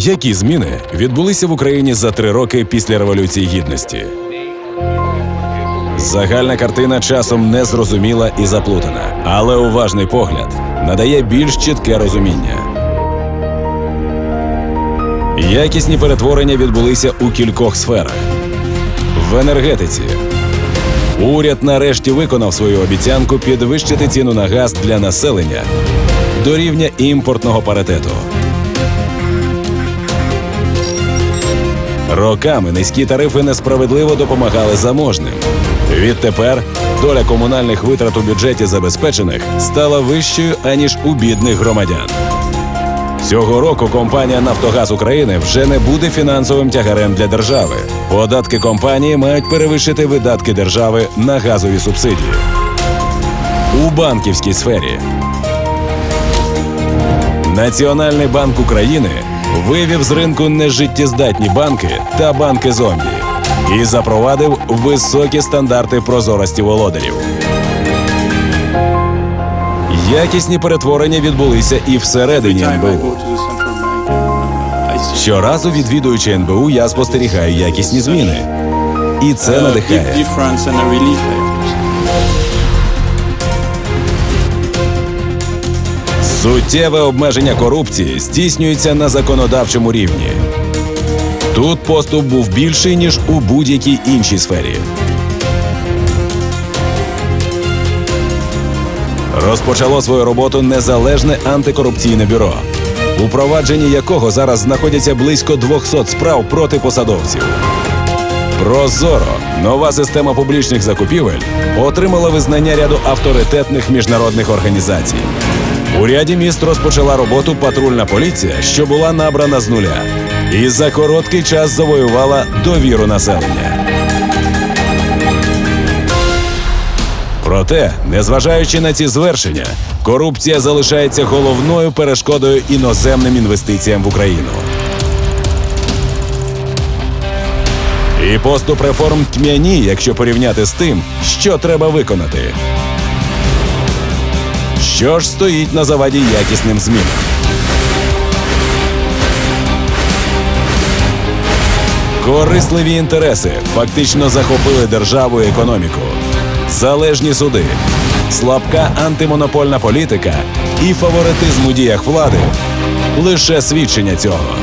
Які зміни відбулися в Україні за три роки після Революції Гідності? Загальна картина часом незрозуміла і заплутана, але уважний погляд надає більш чітке розуміння. Якісні перетворення відбулися у кількох сферах. В енергетиці уряд нарешті виконав свою обіцянку підвищити ціну на газ для населення до рівня імпортного паритету. Роками низькі тарифи несправедливо допомагали заможним. Відтепер доля комунальних витрат у бюджеті забезпечених стала вищою аніж у бідних громадян. Цього року компанія Нафтогаз України вже не буде фінансовим тягарем для держави. Податки компанії мають перевищити видатки держави на газові субсидії. У банківській сфері Національний банк України вивів з ринку нежиттєздатні банки та банки зомбі і запровадив високі стандарти прозорості володарів. Якісні перетворення відбулися і всередині НБУ. Щоразу відвідуючи НБУ, я спостерігаю якісні зміни. І це надихає. Суттєве обмеження корупції здійснюється на законодавчому рівні. Тут поступ був більший, ніж у будь-якій іншій сфері. Розпочало свою роботу незалежне антикорупційне бюро, у провадженні якого зараз знаходяться близько 200 справ проти посадовців. Прозоро нова система публічних закупівель отримала визнання ряду авторитетних міжнародних організацій. У ряді міст розпочала роботу патрульна поліція, що була набрана з нуля, і за короткий час завоювала довіру населення. Проте, незважаючи на ці звершення, корупція залишається головною перешкодою іноземним інвестиціям в Україну. І поступ реформ тьмяні, якщо порівняти з тим, що треба виконати. Що ж стоїть на заваді якісним змінам? Корисливі інтереси фактично захопили державу і економіку. Залежні суди, слабка антимонопольна політика і фаворитизм у діях влади лише свідчення цього.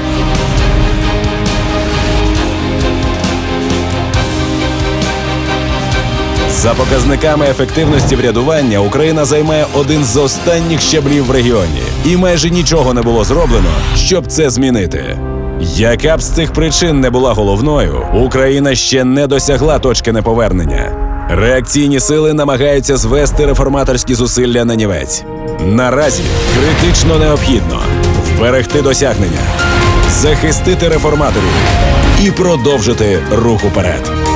За показниками ефективності врядування Україна займає один з останніх щаблів в регіоні, і майже нічого не було зроблено, щоб це змінити. Яка б з цих причин не була головною, Україна ще не досягла точки неповернення. Реакційні сили намагаються звести реформаторські зусилля на нівець. Наразі критично необхідно вберегти досягнення, захистити реформаторів і продовжити рух уперед.